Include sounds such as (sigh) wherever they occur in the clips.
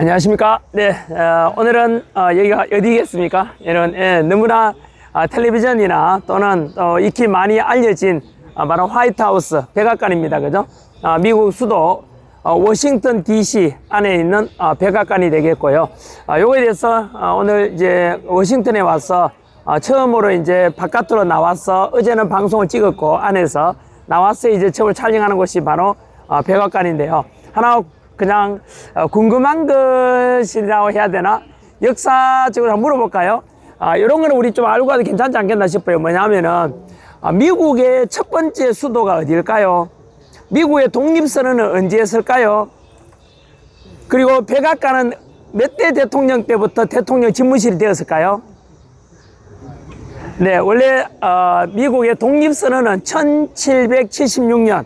안녕하십니까. 네, 어, 오늘은 어, 여기가 어디겠습니까? 이런 예, 너무나 아, 텔레비전이나 또는 어, 익히 많이 알려진 아, 바로 화이트하우스 백악관입니다. 그죠? 아, 미국 수도 어, 워싱턴 DC 안에 있는 어, 백악관이 되겠고요. 아, 요거에 대해서 어, 오늘 이제 워싱턴에 와서 어, 처음으로 이제 바깥으로 나와서 어제는 방송을 찍었고 안에서 나와서 이제 처음 촬영하는 곳이 바로 어, 백악관인데요. 하나 그냥 어, 궁금한 것이라고 해야 되나? 역사적으로 한번 물어볼까요? 아, 이런 거는 우리 좀 알고 가도 괜찮지 않겠나 싶어요. 뭐냐면은 아, 미국의 첫 번째 수도가 어디일까요? 미국의 독립선언은 언제 했을까요? 그리고 백악관은 몇 대 대통령 때부터 대통령 집무실이 되었을까요? 네, 원래 어, 미국의 독립선언은 1776년.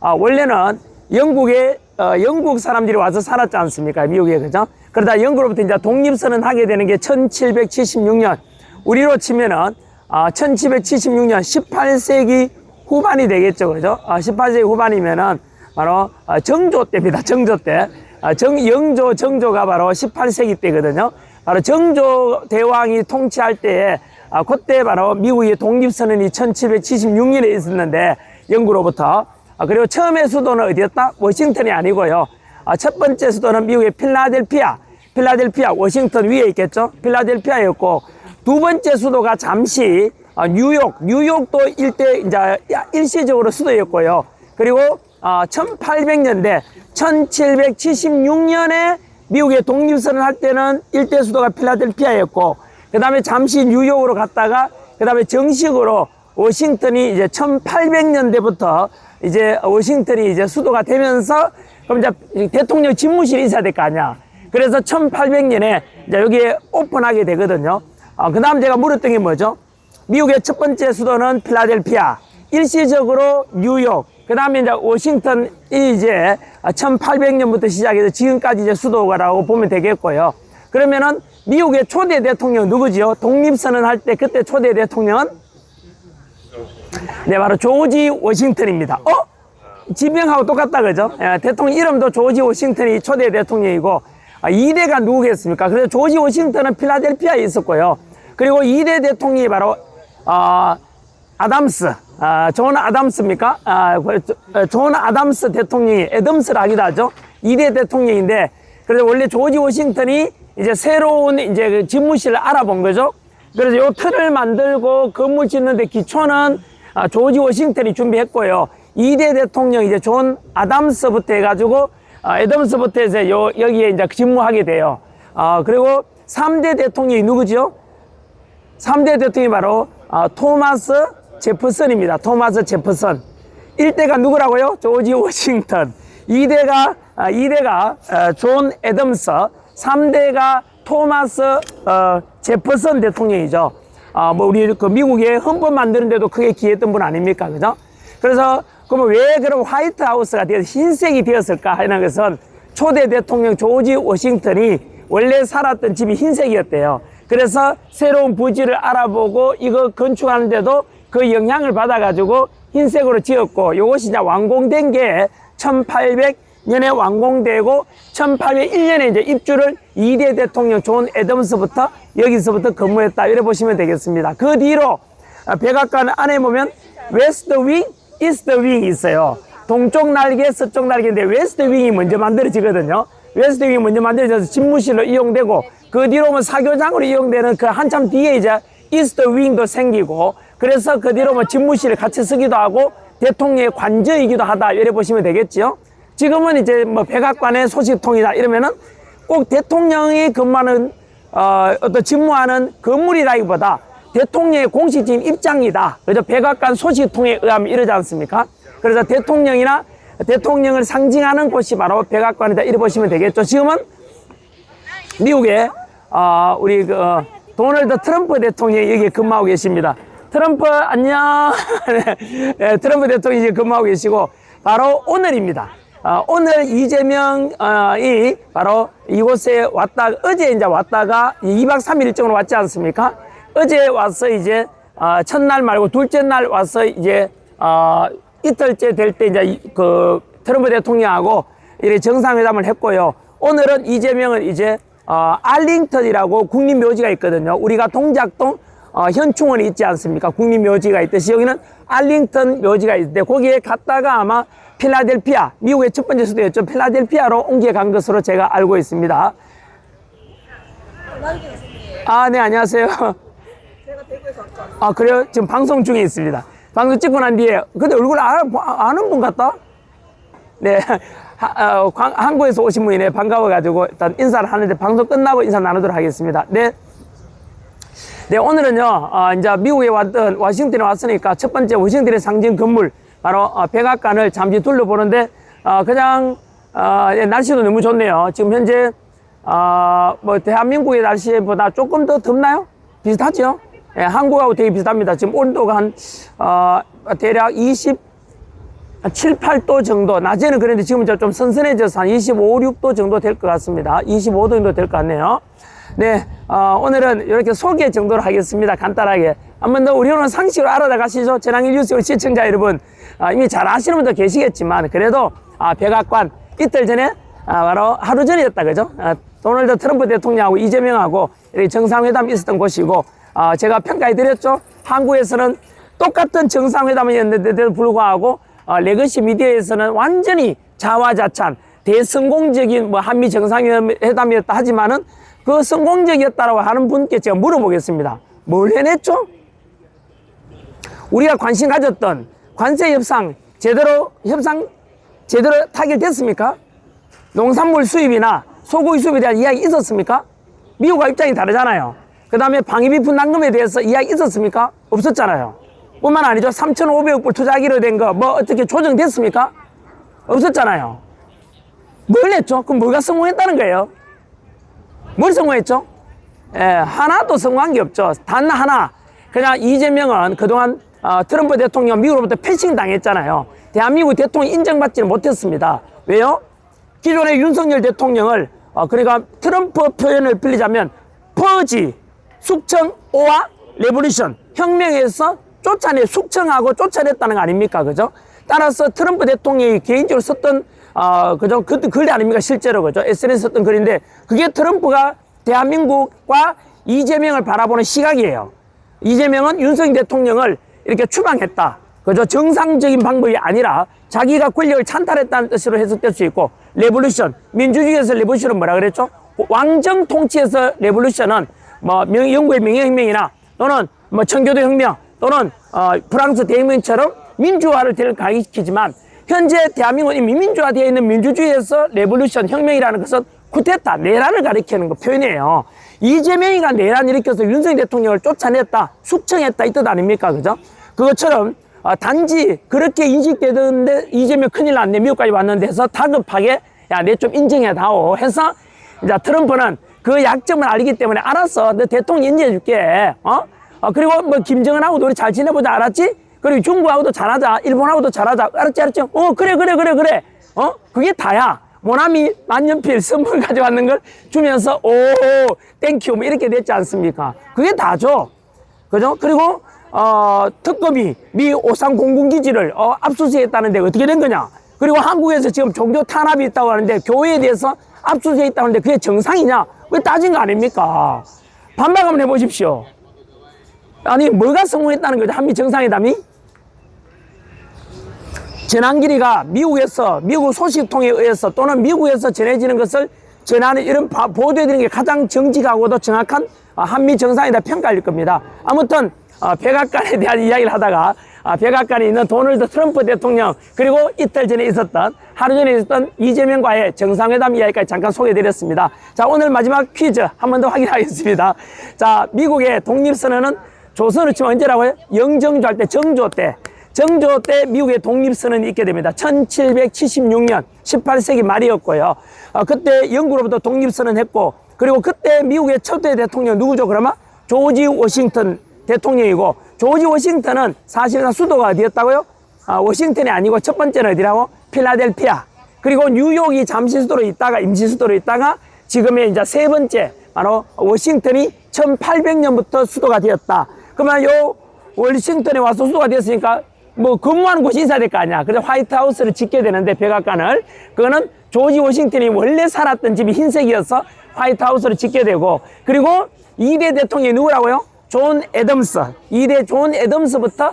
아, 원래는 영국에 어, 영국 사람들이 와서 살았지 않습니까? 미국에 그죠? 그러다 영국으로부터 이제 독립선언 하게 되는 게 1776년. 우리로 치면은 아, 1776년 18세기 후반이 되겠죠, 그죠? 아, 18세기 후반이면은 바로 아, 정조 때입니다. 정조 때. 아, 정, 영조, 정조가 바로 18세기 때거든요. 바로 정조 대왕이 통치할 때에 아, 그때 바로 미국의 독립선언이 1776년에 있었는데 영국으로부터 아, 그리고 처음에 수도는 어디였다? 워싱턴이 아니고요. 아, 첫 번째 수도는 미국의 필라델피아, 필라델피아, 워싱턴 위에 있겠죠? 필라델피아였고 두 번째 수도가 잠시 아, 뉴욕, 뉴욕도 일대 이제 일시적으로 수도였고요. 그리고 아, 1800년대, 1776년에 미국의 독립선을 할 때는 일대 수도가 필라델피아였고 그 다음에 잠시 뉴욕으로 갔다가 그 다음에 정식으로 워싱턴이 이제 1800년대부터 이제 워싱턴이 이제 수도가 되면서 그럼 이제 대통령 집무실이 있어야 될 거 아니야. 그래서 1800년에 이제 여기에 오픈하게 되거든요. 아, 그 다음 제가 물었던 게 뭐죠? 미국의 첫 번째 수도는 필라델피아, 일시적으로 뉴욕, 그 다음에 이제 워싱턴이 이제 1800년부터 시작해서 지금까지 이제 수도가라고 보면 되겠고요. 그러면은 미국의 초대 대통령 누구지요? 독립선언 할 때 그때 초대 대통령은 네, 바로 조지 워싱턴입니다. 어? 지명하고 똑같다, 그죠? 예, 대통령 이름도 조지 워싱턴이 초대 대통령이고, 아, 2대가 누구겠습니까? 그래서 조지 워싱턴은 필라델피아에 있었고요. 그리고 2대 대통령이 바로, 어, 아담스, 아, 존 아담스입니까? 아, 그, 저, 존 아담스 대통령이 애덤스라기도 하죠. 2대 대통령인데, 그래서 원래 조지 워싱턴이 이제 새로운 이제 그 집무실을 알아본 거죠. 그래서 요 틀을 만들고 건물 짓는데 기초는 아, 조지 워싱턴이 준비했고요. 2대 대통령 이제 존 아담스부터 해가지고 아, 애덤스부터 해서 요, 여기에 이제 집무하게 돼요. 아, 그리고 3대 대통령이 누구죠? 3대 대통령이 바로 아, 토마스 제프슨입니다. 토마스 제프슨. 1대가 누구라고요? 조지 워싱턴. 2대가 아, 2대가 어, 존 애덤스. 3대가 토마스 어, 제퍼슨 대통령이죠. 아, 뭐 우리 그 미국의 헌법 만드는데도 크게 기했던 분 아닙니까, 그죠? 그래서 그러면 왜 그럼 화이트 하우스가 되어서 흰색이 되었을까 하는 것은 초대 대통령 조지 워싱턴이 원래 살았던 집이 흰색이었대요. 그래서 새로운 부지를 알아보고 이거 건축하는데도 그 영향을 받아가지고 흰색으로 지었고 이것이 이제 완공된 게1800 년에 완공되고 1801년에 이제 입주를 2대 대통령 존 애덤스부터 여기서부터 근무했다 이래 보시면 되겠습니다. 그 뒤로 백악관 안에 보면 웨스트 윙, 이스트 윙이 있어요. 동쪽 날개, 서쪽 날개인데 웨스트 윙이 먼저 만들어지거든요. 웨스트 윙이 먼저 만들어져서 집무실로 이용되고 그 뒤로 오면 사교장으로 이용되는 그 한참 뒤에 이제 이스트 윙도 생기고 그래서 그 뒤로 뭐 집무실을 같이 쓰기도 하고 대통령의 관저이기도 하다 이래 보시면 되겠죠. 지금은 이제 뭐 백악관의 소식통이다 이러면은 꼭 대통령이 근무하는 어, 어떤 직무하는 건물이라기보다 대통령의 공식적인 입장이다. 그래서 백악관 소식통에 의하면 이러지 않습니까? 그래서 대통령이나 대통령을 상징하는 곳이 바로 백악관이다. 이래 보시면 되겠죠. 지금은 미국의 어, 우리 그 어, 도널드 트럼프 대통령이 여기 근무하고 계십니다. 트럼프 안녕. (laughs) 네, 네, 트럼프 대통령이 근무하고 계시고 바로 오늘입니다. 어, 오늘 이재명이 바로 이곳에 왔다 어제 이제 왔다가 2박 3일 일정으로 왔지 않습니까? 어제 와서 이제 어, 첫날 말고 둘째 날 와서 이제 어, 이틀째 될 때 이제 이- 그 트럼프 대통령하고 이렇게 정상회담을 했고요. 오늘은 이재명은 이제 어, 알링턴이라고 국립묘지가 있거든요. 우리가 동작동 어, 현충원이 있지 않습니까? 국립묘지가 있듯이 여기는 알링턴 묘지가 있는데 거기에 갔다가 아마 필라델피아, 미국의 첫 번째 수도였죠. 필라델피아로 옮겨간 것으로 제가 알고 있습니다. 아, 네, 안녕하세요. 아, 그래요? 지금 방송 중에 있습니다. 방송 찍고 난 뒤에, 근데 얼굴 아, 아는 분 같다? 네. 하- 어, 광- 한국에서 오신 분이네. 반가워가지고 일단 인사를 하는데 방송 끝나고 인사 나누도록 하겠습니다. 네. 네, 오늘은요, 어, 이제 미국에 왔던 워싱턴에 왔으니까 첫 번째 워싱턴의 상징 건물, 바로 어, 백악관을 잠시 둘러보는데, 어, 그냥, 어, 예, 날씨도 너무 좋네요. 지금 현재, 어, 뭐, 대한민국의 날씨보다 조금 더 덥나요? 비슷하죠? 예, 한국하고 되게 비슷합니다. 지금 온도가 한, 어, 대략 20, 7, 8도 정도. 낮에는 그런데 지금 이제 좀 선선해져서 한 25, 6도 정도 될 것 같습니다. 25도 정도 될 것 같네요. 네, 어, 오늘은 이렇게 소개 정도로 하겠습니다. 간단하게. 한 번 더 우리 오늘 상식으로 알아다 가시죠. 전환기 뉴스 시청자 여러분. 아, 이미 잘 아시는 분도 계시겠지만, 그래도, 아, 백악관 이틀 전에, 아, 바로 하루 전이었다, 그죠? 아, 도널드 트럼프 대통령하고 이재명하고 이렇게 정상회담이 있었던 곳이고, 아, 제가 평가해 드렸죠. 한국에서는 똑같은 정상회담이었는데도 불구하고 어, 레거시 미디어에서는 완전히 자화자찬 대성공적인 뭐 한미 정상회담이었다 하지만은 그 성공적이었다라고 하는 분께 제가 물어보겠습니다. 뭘 해냈죠? 우리가 관심 가졌던 관세 협상 제대로 협상 제대로 타결됐습니까? 농산물 수입이나 소고기 수입에 대한 이야기 있었습니까? 미국과 입장이 다르잖아요. 그 다음에 방위비 분담금에 대해서 이야기 있었습니까? 없었잖아요. 뿐만 아니죠. 3,500억 불 투자하기로 된 거 뭐 어떻게 조정됐습니까? 없었잖아요. 뭘 했죠? 그럼 뭐가 성공했다는 거예요? 뭘 성공했죠? 예, 하나도 성공한 게 없죠. 단 하나. 그냥 이재명은 그동안 어, 트럼프 대통령 미국으로부터 패싱 당했잖아요. 대한민국 대통령 인정받지는 못했습니다. 왜요? 기존의 윤석열 대통령을 어, 그러니까 트럼프 표현을 빌리자면 퍼지, 숙청, 오와 레보리션 혁명에서 쫓아내 숙청하고 쫓아냈다는 거 아닙니까? 그죠? 따라서 트럼프 대통령이 개인적으로 썼던 어, 그죠? 그 글 아닙니까? 실제로 그죠? SNS 썼던 글인데 그게 트럼프가 대한민국과 이재명을 바라보는 시각이에요. 이재명은 윤석열 대통령을 이렇게 추방했다. 그죠? 정상적인 방법이 아니라 자기가 권력을 찬탈했다는 뜻으로 해석될 수 있고, 레볼루션, 민주주의에서 레볼루션은 뭐라 그랬죠? 왕정 통치에서 레볼루션은 뭐 명, 영국의 명예혁명이나 또는 뭐 청교도 혁명 또는 어, 프랑스 대혁명처럼 민주화를 가기시키지만 현재 대한민국은 이미 민주화되어 있는 민주주의에서 레볼루션 혁명이라는 것은 쿠데타, 내란을 가리키는 거 표현이에요. 이재명이가 내란 일으켜서 윤석열 대통령을 쫓아냈다, 숙청했다 이 뜻 아닙니까? 그죠? 그것처럼 어, 단지 그렇게 인식되던데 이재명 큰일 났네 미국까지 왔는데 해서 다급하게 야 내 좀 인정해 다오 해서 이제 트럼프는 그 약점을 알기 때문에 알았어 너 대통령 인정해 줄게 어? 어 그리고 뭐 김정은하고도 우리 잘 지내보자 알았지? 그리고 중국하고도 잘하자 일본하고도 잘하자 알았지 알았지? 어 그래 그래 그래 그래 어 그게 다야 모나미 만년필 선물 (laughs) 가져왔는 걸 주면서 오 땡큐 뭐 이렇게 됐지 않습니까? 그게 다죠. 그죠? 그리고 어, 특검이 미 오산 공군기지를 어, 압수수색했다는데 어떻게 된 거냐? 그리고 한국에서 지금 종교 탄압이 있다고 하는데 교회에 대해서 압수수색했다고 하는데 그게 정상이냐? 왜 따진 거 아닙니까? 반박 한번 해보십시오. 아니 뭐가 성공했다는 거죠? 한미 정상회담이? 전환 길이가 미국에서 미국 소식통에 의해서 또는 미국에서 전해지는 것을 전하는 이런 바- 보도해드리는 게 가장 정직하고도 정확한 어, 한미 정상이다 평가일 겁니다. 아무튼 어, 백악관에 대한 (laughs) 이야기를 하다가 아, 백악관에 있는 도널드 트럼프 대통령 그리고 이틀 전에 있었던 하루 전에 있었던 이재명과의 정상회담 이야기까지 잠깐 소개해드렸습니다. 자 오늘 마지막 퀴즈 한 번 더 확인하겠습니다. 자 미국의 독립선언은 조선을 치면 언제라고요? 영정조 할 때 정조 때 정조 때 미국의 독립선언이 있게 됩니다. 1776년 18세기 말이었고요. 어, 그때 영국으로부터 독립선언 했고 그리고 그때 미국의 첫째 대통령 누구죠? 그러면 조지 워싱턴 대통령이고 조지 워싱턴은 사실상 수도가 어디였다고요? 아, 워싱턴이 아니고 첫 번째는 어디라고? 필라델피아. 그리고 뉴욕이 잠시 수도로 있다가 임시 수도로 있다가 지금의 이제 세 번째 바로 워싱턴이 1800년부터 수도가 되었다. 그러면 요 워싱턴에 와서 수도가 됐으니까 뭐 근무하는 곳이 있어야 될 거 아니야. 그래서 화이트하우스를 짓게 되는데 백악관을 그거는 조지 워싱턴이 원래 살았던 집이 흰색이어서 화이트하우스를 짓게 되고 그리고 2대 대통령이 누구라고요? 존 애덤스. 2대 존 애덤스부터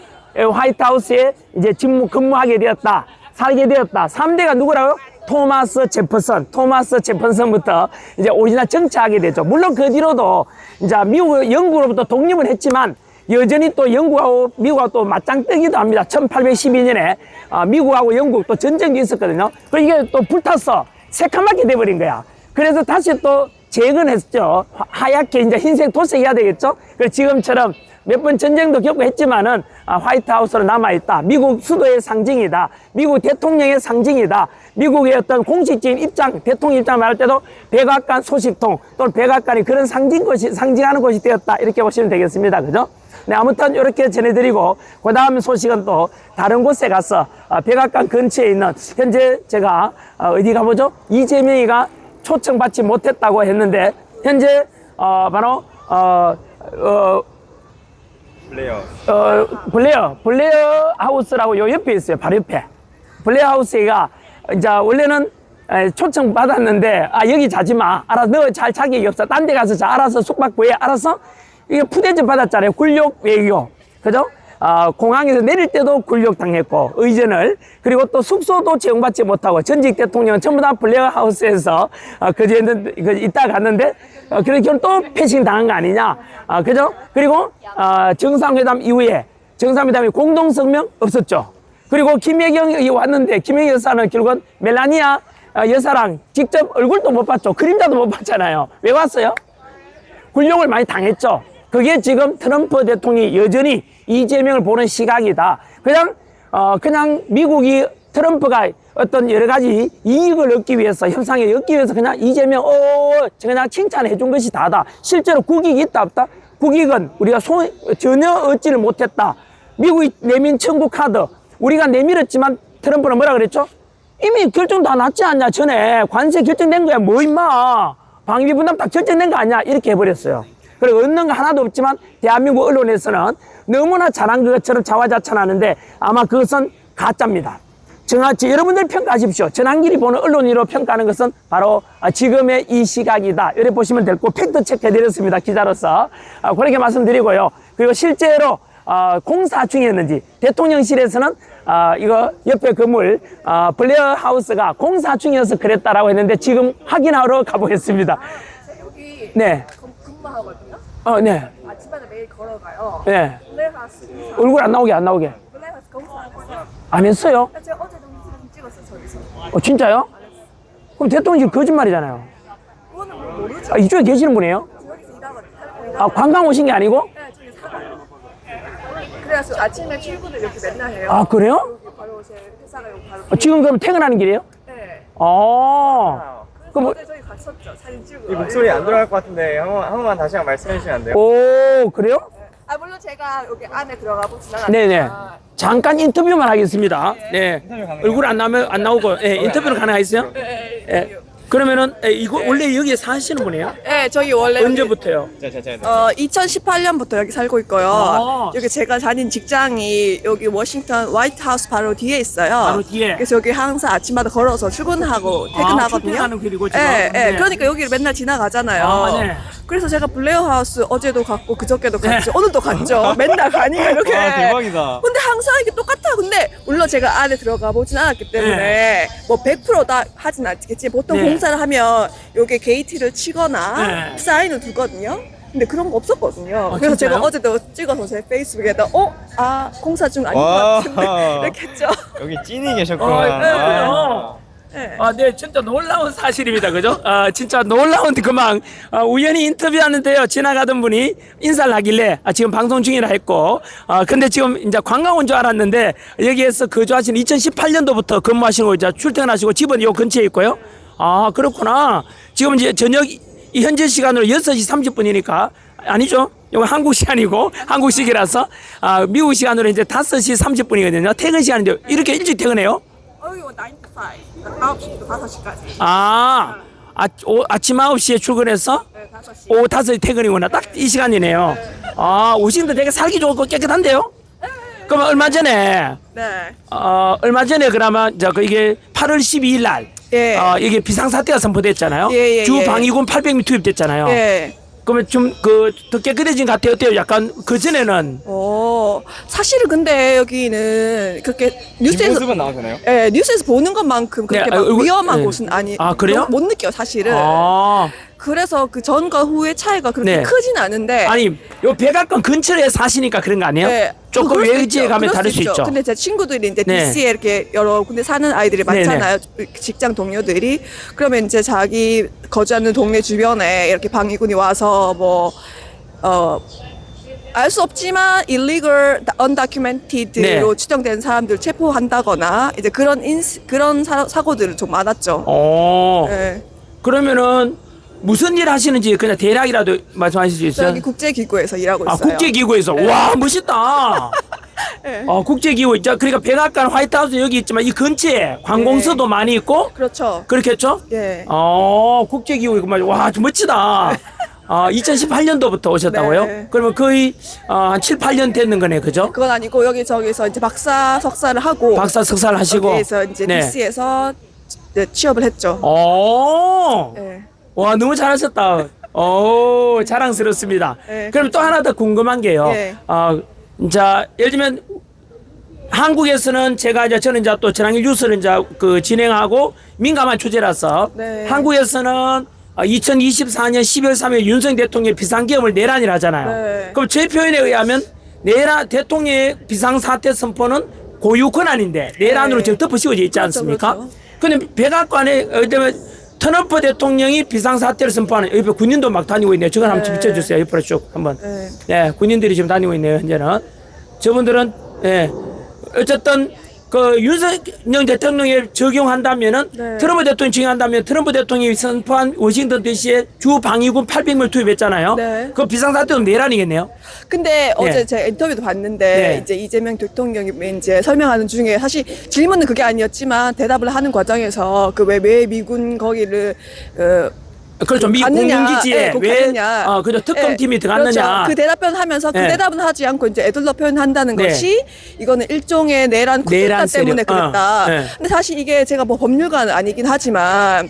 화이트하우스에 이제 직무 근무하게 되었다. 살게 되었다. 3대가 누구라고요? 토마스 제퍼슨, 토마스 제퍼슨부터 이제 오리지널 정치하게 되죠. 물론 그 뒤로도 이제 미국, 영국으로부터 독립을 했지만 여전히 또 영국하고 미국하고 또 맞짱 뜨기도 합니다. 1812년에 어, 미국하고 영국 또 전쟁도 있었거든요. 그 이게 또 불타서 새카맣게 돼버린 거야. 그래서 다시 또 재건했죠. 하- 하얗게 이제 흰색 도색해야 되겠죠. 그래서 지금처럼 몇 번 전쟁도 겪고 했지만은 아, 화이트하우스로 남아있다. 미국 수도의 상징이다. 미국 대통령의 상징이다. 미국의 어떤 공식적인 입장, 대통령 입장 말할 때도 백악관 소식통 또는 백악관이 그런 상징 것이, 상징하는 것이 되었다. 이렇게 보시면 되겠습니다. 그죠? 네, 아무튼 이렇게 전해드리고, 그 다음 소식은 또 다른 곳에 가서 아, 백악관 근처에 있는 현재 제가 어, 어디 가보죠? 이재명이가 초청받지 못했다고 했는데, 현재 어, 바로 어, 어, 플레이어. 어, 블레어, 블레어 하우스라고 요 옆에 있어요. 바로 옆에. 블레어 하우스가 이제 원래는 에, 초청 받았는데 아 여기 자지 마. 알아서 너잘 자격이 없어. 딴 데 가서 자. 알아서 숙박 구해. 알아서 이게 푸대접 받았잖아요. 굴욕 외교. 그죠? 아, 공항에서 내릴 때도 굴욕 당했고 의전을 그리고 또 숙소도 제공받지 못하고 전직 대통령은 전부 다 블레어 하우스에서 어, 그제는 그 이따 갔는데 어, 그래서 결국 또 패싱 당한 거 아니냐 아, 그죠? 그리고 어, 정상회담 이후에 정상회담이 공동성명 없었죠. 그리고 김혜경이 왔는데 김혜경 여사는 결국은 멜라니아 어, 여사랑 직접 얼굴도 못 봤죠. 그림자도 못 봤잖아요. 왜 왔어요? 굴욕을 많이 당했죠. 그게 지금 트럼프 대통령이 여전히 이재명을 보는 시각이다. 그냥 어 그냥 미국이 트럼프가 어떤 여러 가지 이익을 얻기 위해서 협상에 얻기 위해서 그냥 이재명 어 그냥 칭찬해 준 것이 다다. 실제로 국익이 있다 없다? 국익은 우리가 소, 전혀 얻지를 못했다. 미국이 내민 청구 카드 우리가 내밀었지만 트럼프는 뭐라 그랬죠? 이미 결정 다 났지 않냐 전에 관세 결정된 거야 뭐 임마 방위 분담 딱 결정된 거 아니야 이렇게 해버렸어요 그리고 얻는 거 하나도 없지만 대한민국 언론에서는 너무나 잘한 것처럼 자화자찬하는데 아마 그것은 가짜입니다. 정확히 여러분들 평가하십시오. 전환길이 보는 언론으로 평가하는 것은 바로 아, 지금의 이 시각이다. 이렇게 보시면 될 거고 팩트 체크 해드렸습니다 기자로서. 아, 그렇게 말씀드리고요. 그리고 실제로 어, 공사 중이었는지 대통령실에서는 어, 이거 옆에 건물 어, 블레어 하우스가 공사 중이어서 그랬다라고 했는데 지금 확인하러 가보겠습니다. 네. 어, 네, 아침마다 매일 걸어가요. 네. 블랙하우스 얼굴 안 나오게 안 나오게 블랙하우스 검사 안 했어요. 안 했어요? 제가 어제도 사진 찍었어요 저기서. 어, 진짜요? 그럼 대통령실 거짓말이잖아요. 그거는 뭐 모르죠. 아, 이쪽에 계시는 분이에요? 여기서 일하거든요. 살고 아, 일하고. 관광 오신 게 아니고? 네, 저기 살아요. 그래서 아침에 출근을 이렇게 맨날 해요. 아, 그래요? 여기 바로 제 회사가 여기 바로. 어, 지금 그럼 퇴근하는 길이에요? 네. 아, 그래서 그럼 뭐- 어제 저기 갔었죠. 사진 찍고. 이 목소리 안 들어갈 것 같은데 한 번만, 한 번만 다시 한 번 말씀해 주시면 안 돼요? 오, 그래요? 아 물론 제가 여기 안에 들어가 보진 않았지만. 네네. 잠깐 인터뷰만 하겠습니다. 네. 인터뷰 가능해요? 얼굴 안 나오면 안 나오고, 예, 인터뷰는 가능하겠어요? 네. 예. 그러면은 예, 이거 원래 여기에 사시는 분이에요? 네, 저기 원래 언제부터요? 자, 자, 자. 어, 2018년부터 여기 살고 있고요. 아. 여기 제가 다닌 직장이 여기 워싱턴 화이트하우스 바로 뒤에 있어요. 바로 뒤에. 그래서 여기 항상 아침마다 걸어서 출근하고 아, 퇴근하거든요. 출퇴근하는 길이고 지금. 예, 예. 네. 그러니까 여기를 맨날 지나가잖아요. 아, 네. 그래서 제가 블레어 하우스 어제도 갔고 그저께도 갔죠. 오늘도 갔죠. (laughs) 맨날 가니까 이렇게. 와, 대박이다. 근데 항상 이게 똑같아. 근데 물론 제가 안에 들어가 보진 않았기 때문에 뭐 100%다 하진 않겠지. 보통 네. 공사를 하면 여기 게이트를 치거나 네. 사인을 두거든요. 근데 그런 거 없었거든요. 아, 그래서 진짜요? 제가 어제도 찍어서 제 페이스북에다 어? 아 공사 중 아닌 것 와. 같은데 (laughs) 이렇게 했죠. 여기 찐이 계셨구나. 어, 네, 아. 그래요. 네. 아, 네, 진짜 놀라운 사실입니다. 그죠? 아, 진짜 놀라운 그만, 아, 우연히 인터뷰하는데요. 지나가던 분이 인사를 하길래, 아, 지금 방송 중이라 했고, 아, 근데 지금 이제 관광 온 줄 알았는데, 여기에서 거주하신 2018년도부터 근무하시고, 이제 출퇴근하시고, 집은 요 근처에 있고요. 아, 그렇구나. 지금 이제 저녁, 이 현재 시간으로 6시 30분이니까, 아니죠? 이거 한국 시간이고, 한국 시기라서, 아, 미국 시간으로 이제 5시 30분이거든요. 퇴근 시간인데, 이렇게 일찍 퇴근해요? 어 이거 9 to 5. 9시부터 5시까지. 아, 아 오, 아침 9시에 출근해서 네, 5시. 오후 5시 퇴근이구나. 딱 이 시간이네요. 아, 오시는데 되게 살기 좋고 깨끗한데요? 그럼 얼마 전에, 네. 어, 얼마 전에 그러면, 저, 그 이게 8월 12일 날, 예. 아, 이게 비상사태가 선포됐잖아요. 예, 예, 주 예. 방위군 800명 투입됐잖아요. 예. 그러면 좀 그 더 깨끗해진 것 같아요. 어때요? 약간 그 전에는 어, 사실은 근데 여기는 그렇게 뉴스에서 뒷모습은 나오잖아요. 예, 뉴스에서 보는 것만큼 그렇게 네, 막 아, 이거- 위험한 네. 곳은 아니 아, 그래요? 못 느껴 사실은. 아 그래서 그 전과 후의 차이가 그렇게 네. 크진 않은데 아니 요 백악관 근처에 사시니까 그런 거 아니에요? 네, 조금 그럴 수 외지에 있죠. 가면 그럴 다를 수 있죠. 근데 제 친구들이 이제 네. DC에 이렇게 여러 군데 사는 아이들이 네, 많잖아요. 직장 동료들이. 그러면 이제 자기 거주하는 동네 주변에 이렇게 방위군이 와서 뭐, 어, 알 수 없지만 illegal, undocumented로 네. 추정된 사람들 체포한다거나 이제 그런 인 그런 사, 사고들은 좀 많았죠. 어 네. 그러면은 무슨 일 하시는지 그냥 대략이라도 말씀하실 수 있어요? 저기 국제기구에서 일하고 아 있어요. 국제기구에서 네. 와 멋있다. (laughs) 네. 어 국제기구 있죠. 그러니까 백악관 화이트하우스 여기 있지만 이 근처에 관공서도 많이 있고 그렇죠. 그렇겠죠? 예. 어 국제기구 이거 말와좀 멋지다. (laughs) 아 2018년도부터 오셨다고요? 네. 그러면 거의 어, 한 7, 8년 됐는 거네, 그죠? 그건 아니고 여기 저기서 이제 박사 석사를 하고 박사 석사를 하시고. 여기에서 이제 네. DC에서 취업을 했죠. 어. 네. 와 너무 잘하셨다. 오 자랑스럽습니다. 네, 그럼 또 하나 더 궁금한 게요. 네. 어, 자 예를 들면 한국에서는 제가 이제 저는 이제 또 전환기 뉴스를 이제 그 진행하고 민감한 주제라서 네. 한국에서는 2024년 12월 3일 윤석열 대통령 비상계엄을 내란이라 하잖아요. 네. 그럼 제 표현에 의하면 내란 대통령의 비상사태 선포는 고유 권한인데 내란으로 네. 지금 덮어씌워져 있지 그렇죠, 않습니까? 그렇죠. 근데 백악관에 들면 트럼프 대통령이 비상사태를 선포하는 옆에 군인도 막 다니고 있네요. 저건 한번 네. 비춰주세요. 옆으로 쭉 한번. 네. 예, 군인들이 지금 다니고 있네요. 현재는 저분들은 예, 어쨌든 그 윤석열 대통령에 적용한다면은 네. 트럼프 대통령이 적용한다면 트럼프 대통령이 선포한 워싱턴 DC에 주 방위군 800명 투입했잖아요. 네. 그 비상사태는 내란이겠네요. 근데 어제 네. 제가 인터뷰도 봤는데 네. 이제 이재명 대통령이 이제 설명하는 중에 사실 질문은 그게 아니었지만 대답을 하는 과정에서 그왜왜 미군 거기를 어, 그렇죠. 미 갔느냐, 공군기지에 예, 꼭 왜 갔느냐. 어, 그죠 특검팀이 예, 들어갔느냐. 그렇죠. 그 대답변 하면서 그 예. 대답은 하지 않고 이제 애들러 표현한다는 네. 것이 이거는 일종의 내란 쿠데타 내란 때문에. 어, 그랬다. 예. 근데 사실 이게 제가 뭐 법률가는 아니긴 하지만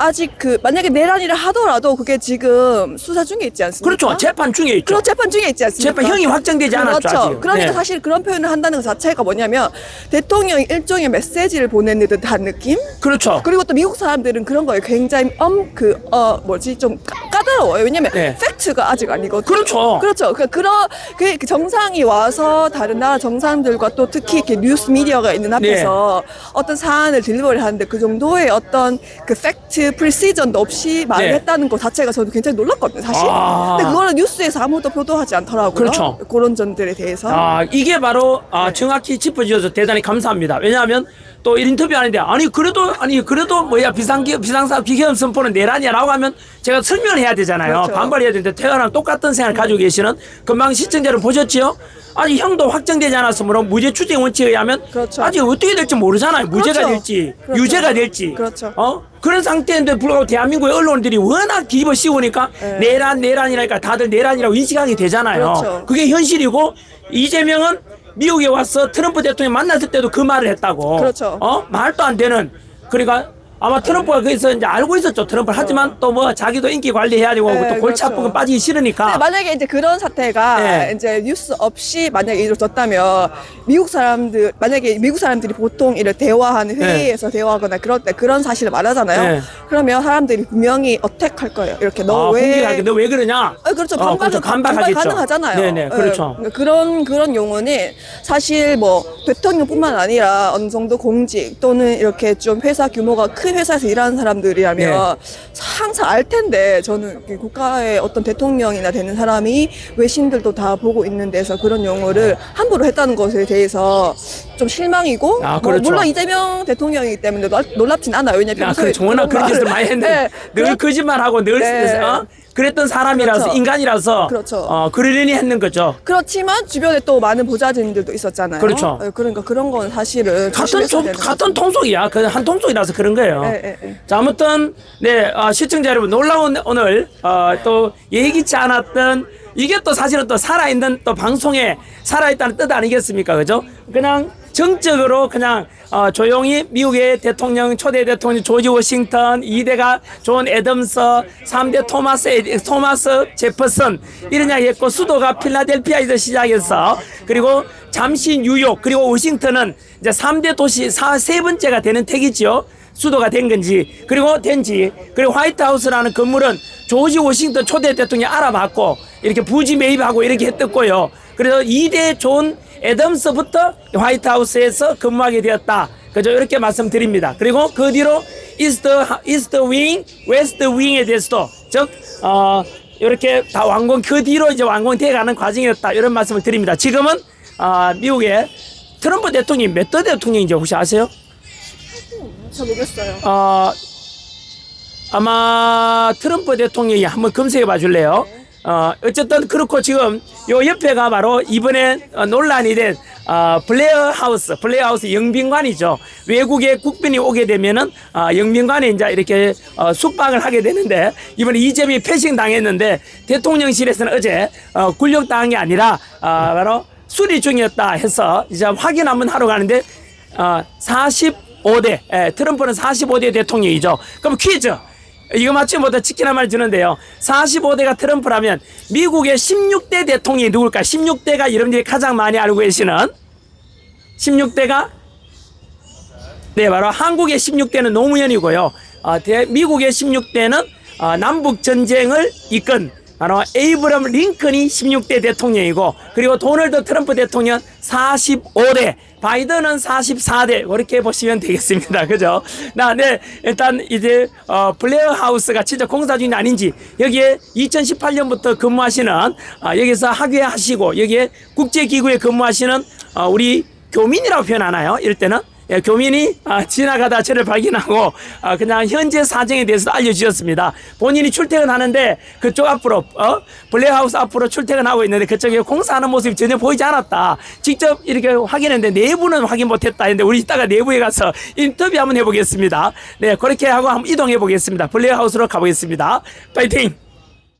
아직 그 만약에 내란이라 하더라도 그게 지금 수사 중에 있지 않습니까? 그렇죠. 재판 중에 있죠. 그런 재판 중에 있지 않습니까? 재판 형이 확정되지 않았죠, 그렇죠. 아직. 그러니까 네. 사실 그런 표현을 한다는 것 자체가 뭐냐면 대통령이 일종의 메시지를 보내는 듯한 느낌? 그렇죠. 그리고 또 미국 사람들은 그런 거에 굉장히 엄 그 어 뭐지 좀 까- 까다로워요. 왜냐면 네. 팩트가 아직 아니거든요. 그렇죠. 그렇죠. 그 그런 그, 그 정상이 와서 다른 나라 정상들과 또 특히 이렇게 뉴스 미디어가 있는 앞에서 네. 어떤 사안을 딜리버리 하는데 그 정도의 어떤 그 팩트 프리시전도 없이 말을 네. 했다는 것 자체가 저도 굉장히 놀랐거든요, 사실. 아. 근데 그거를 뉴스에서 아무도 보도하지 않더라고요. 그렇죠. 그런 점들에 대해서. 아, 이게 바로 네. 아, 정확히 짚어주셔서 대단히 감사합니다. 왜냐하면 또 인터뷰 하는데 아니 그래도 아니 그래도 뭐야 비상기 비상사 비계엄 선포는 내란이야라고 하면 제가 설명을 해야 되잖아요. 그렇죠. 음. 반발해야 되는데 태어나랑 똑같은 생각을 가지고 계시는 금방 시청자를 보셨지요? 아니 형도 확정되지 않았으므로 무죄 추정 원칙에 의하면 그렇죠. 아직 어떻게 될지 모르잖아요. 무죄가 그렇죠. 될지 그렇죠. 유죄가 될지 그렇죠. 어 그런 상태인데 불구하고 대한민국의 언론들이 워낙 기입을 씌우니까 네. 내란 내란이라니까 다들 내란이라고 인식하게 되잖아요. 그렇죠. 그게 현실이고 이재명은 미국에 와서 트럼프 대통령 만났을 때도 그 말을 했다고. 그렇죠. 어 말도 안 되는. 그러니까 아마 트럼프가 거기서 이제 알고 있었죠. 트럼프 를 하지만 또 뭐 자기도 인기 관리해야 되고 네, 또 골치 아프고 그렇죠. 빠지기 싫으니까. 근데 만약에 이제 그런 사태가 네. 이제 뉴스 없이 만약에 이루어졌다면 미국 사람들 만약에 미국 사람들이 보통 이런 대화하는 회의에서 대화하거나 그럴 때 그런 사실을 말하잖아요. 네. 그러면 사람들이 분명히 어택할 거예요. 이렇게 아, 너 왜? 공격하게 너왜 그러냐? 아, 그렇죠. 어, 반박은 그렇죠. 반박하겠죠. 가능하잖아요. 네네, 예, 그렇죠. 그러니까 그런 그런 용어는 사실 뭐 대통령뿐만 아니라 어느 정도 공직 또는 이렇게 좀 회사 규모가 큰 회사에서 일하는 사람들이라면 항상 알 텐데 저는 이렇게 국가의 어떤 대통령이나 되는 사람이 외신들도 다 보고 있는 데서 그런 용어를 함부로 했다는 것에 대해서 좀 실망이고 아, 뭐 그렇죠. 물론 이재명 대통령이기 때문에 놀- 놀랍진 않아요. 왜냐면 야, 평소에 그 그런 말을- 짓을 (laughs) 많이 했는데 네, 늘 거짓말하고 늘 네. 어? 그랬던 사람이라서 그렇죠. 인간이라서 그렇죠. 어, 그러려니 했는 거죠. 그렇지만 주변에 또 많은 보좌진들도 있었잖아요. 그렇죠. 예, 그러니까 그런 건 사실은 같은 되는 같은. 통속이야. 그한 통속이라서 그런 거예요. 예, 예, 예. 자, 아무튼 네 아, 시청자 여러분 놀라운 오늘 어, 또 예기치 않았던 이게 또 사실은 또 살아있는 또 방송에 살아있다는 뜻 아니겠습니까? 그죠? 그냥 정적으로 그냥 어, 조용히 미국의 대통령 초대 대통령 조지 워싱턴 2대가 존 애덤스 3대 토마스 에디- 토마스 제퍼슨 이런 이야기 했고 수도가 필라델피아에서 시작해서 그리고 잠시 뉴욕 그리고 워싱턴은 이제 3대 도시 사, 세 번째가 되는 택이지요. 수도가 된 건지 그리고 된지 그리고 화이트하우스라는 건물은 조지 워싱턴 초대 대통령이 알아봤고 이렇게 부지 매입하고 이렇게 했었고요. 그래서 2대 존 애덤스부터 화이트하우스에서 근무하게 되었다. 그죠? 이렇게 말씀드립니다. 그리고 그 뒤로 이스트 이스트 윙, 웨스트 윙에 대해서도 즉 어, 이렇게 다 완공 그 뒤로 이제 완공돼 가는 과정이었다. 이런 말씀을 드립니다. 지금은 어, 미국의 트럼프 대통령이 몇 대 대통령인지 혹시 아세요? 잘 모르겠어요. 어, 아마 트럼프 대통령이 한번 검색해 봐 줄래요? 어, 어쨌든 그렇고 지금 요 옆에가 바로 이번에 어, 논란이 된 어, 블레어 하우스, 블레어 하우스 영빈관이죠. 외국의 국빈이 오게 되면은 어, 영빈관에 이제 이렇게 어, 숙박을 하게 되는데 이번에 이재명이 패싱 당했는데 대통령실에서는 어제 어, 굴욕 당한 게 아니라 어, 바로 수리 중이었다 해서 이제 확인 한번 하러 가는데 어, 45대, 예, 트럼프는 45대 대통령이죠. 그럼 퀴즈. 이거 맞추면 보다 치킨 한 마리 주는데요. 45대가 트럼프라면 미국의 16대 대통령이 누굴까? 16대가 여러분들이 가장 많이 알고 계시는 16대가 네, 바로 한국의 16대는 노무현이고요. 어, 대, 미국의 16대는 어, 남북 전쟁을 이끈 바로 에이브럼 링컨이 16대 대통령이고 그리고 도널드 트럼프 대통령 45대 바이든은 44대 그렇게 보시면 되겠습니다. (laughs) 그죠? 나, 네, 일단 이제 어, 블레어 하우스가 진짜 공사 중이 아닌지 여기에 2018년부터 근무하시는 아, 여기서 학예하시고 여기에 국제기구에 근무하시는 어, 우리 교민이라고 표현하나요? 이럴 때는 예, 교민이 아, 지나가다 저를 발견하고 아, 그냥 현재 사정에 대해서 알려주셨습니다. 본인이 출퇴근하는데 그쪽 앞으로 어? 블랙하우스 앞으로 출퇴근하고 있는데 그쪽에 공사하는 모습이 전혀 보이지 않았다. 직접 이렇게 확인했는데 내부는 확인 못했다 했는데 우리 이따가 내부에 가서 인터뷰 한번 해보겠습니다. 네 그렇게 하고 한번 이동해 보겠습니다. 블랙하우스로 가보겠습니다. 파이팅!